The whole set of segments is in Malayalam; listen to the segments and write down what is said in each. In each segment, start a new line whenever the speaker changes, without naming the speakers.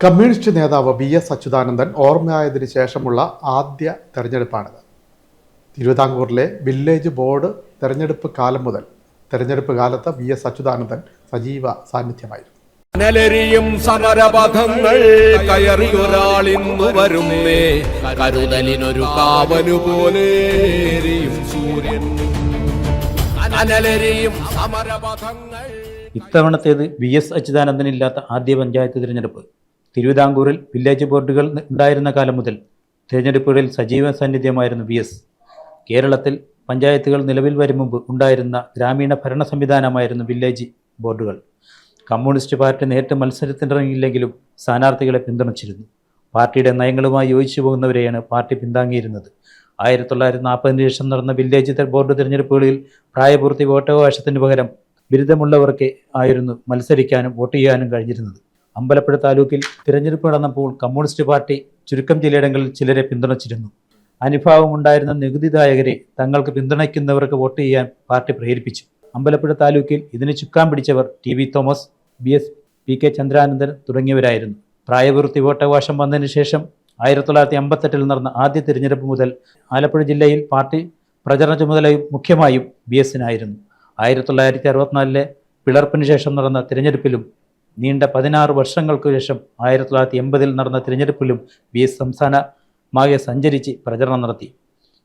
കമ്മ്യൂണിസ്റ്റ് നേതാവ് വി എസ് അച്യുതാനന്ദൻ ഓർമ്മയായതിനു ശേഷമുള്ള ആദ്യ തെരഞ്ഞെടുപ്പാണിത്. തിരുവിതാംകൂറിലെ വില്ലേജ് ബോർഡ് തെരഞ്ഞെടുപ്പ് കാലം മുതൽ തെരഞ്ഞെടുപ്പ് കാലത്ത് വി എസ് അച്യുതാനന്ദൻ സജീവ സാന്നിധ്യമായിരുന്നു.
അനലരിയും സമരപഥങ്ങൾ കയറിയൊരാളിന്നു വരുന്നേ കരുതലിനൊരു കാവനു പോലെ സൂര്യൻ. അനലരിയും സമരപഥങ്ങൾ
ഇത്തവണത്തേത് വി എസ് അച്യുതാനന്ദനില്ലാത്ത ആദ്യ പഞ്ചായത്ത് തിരഞ്ഞെടുപ്പ്. തിരുവിതാംകൂറിൽ വില്ലേജ് ബോർഡുകൾ ഉണ്ടായിരുന്ന കാലം മുതൽ തിരഞ്ഞെടുപ്പുകളിൽ സജീവ സാന്നിധ്യമായിരുന്നു വി എസ്. കേരളത്തിൽ പഞ്ചായത്തുകൾ നിലവിൽ വരും മുമ്പ് ഉണ്ടായിരുന്ന ഗ്രാമീണ ഭരണ സംവിധാനമായിരുന്നു വില്ലേജ് ബോർഡുകൾ. കമ്മ്യൂണിസ്റ്റ് പാർട്ടി നേരിട്ട് മത്സരത്തിനിറങ്ങിയില്ലെങ്കിലും സ്ഥാനാർത്ഥികളെ പിന്തുണച്ചിരുന്നു. പാർട്ടിയുടെ നയങ്ങളുമായി യോജിച്ചു പോകുന്നവരെയാണ് പാർട്ടി പിന്താങ്ങിയിരുന്നത്. ആയിരത്തി തൊള്ളായിരത്തി നാൽപ്പതിന് ശേഷം നടന്ന വില്ലേജ് ബോർഡ് തിരഞ്ഞെടുപ്പുകളിൽ പ്രായപൂർത്തി വോട്ടവകാശത്തിന് പകരം ബിരുദമുള്ളവർക്ക് ആയിരുന്നു മത്സരിക്കാനും വോട്ട് ചെയ്യാനും കഴിഞ്ഞിരുന്നത്. അമ്പലപ്പുഴ താലൂക്കിൽ തിരഞ്ഞെടുപ്പ് നടന്നപ്പോൾ കമ്മ്യൂണിസ്റ്റ് പാർട്ടി ചുരുക്കം ചിലയിടങ്ങളിൽ ചിലരെ പിന്തുണച്ചിരുന്നു. അനുഭാവമുണ്ടായിരുന്ന നികുതിദായകരെ തങ്ങൾക്ക് പിന്തുണയ്ക്കുന്നവർക്ക് വോട്ട് ചെയ്യാൻ പാർട്ടി പ്രേരിപ്പിച്ചു. അമ്പലപ്പുഴ താലൂക്കിൽ ഇതിന് ചുക്കാൻ പിടിച്ചവർ T V Thomas B S P K Chandranandan തുടങ്ങിയവരായിരുന്നു. പ്രായപൂർത്തി വോട്ടവകാശം വന്നതിന് ശേഷം ആയിരത്തി തൊള്ളായിരത്തി അമ്പത്തെട്ടിൽ നടന്ന ആദ്യ തിരഞ്ഞെടുപ്പ് മുതൽ ആലപ്പുഴ ജില്ലയിൽ പാർട്ടി പ്രചരണ ചുമതലയും മുഖ്യമായും ബി എസിനായിരുന്നു. ആയിരത്തി തൊള്ളായിരത്തി അറുപത്തിനാലിലെ പിളർപ്പിന് ശേഷം നടന്ന തിരഞ്ഞെടുപ്പിലും നീണ്ട പതിനാറ് വർഷങ്ങൾക്കു ശേഷം ആയിരത്തി തൊള്ളായിരത്തി എൺപതിൽ നടന്ന തിരഞ്ഞെടുപ്പിലും വി എസ് സംസ്ഥാനമാകെ സഞ്ചരിച്ച് പ്രചരണം നടത്തി.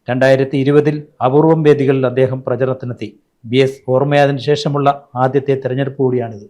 രണ്ടായിരത്തി ഇരുപതിൽ അപൂർവം വേദികളിൽ അദ്ദേഹം പ്രചരണത്തിനെത്തി. ബി എസ് ഓർമ്മയായതിനു ശേഷമുള്ള ആദ്യത്തെ തെരഞ്ഞെടുപ്പ് കൂടിയാണിത്.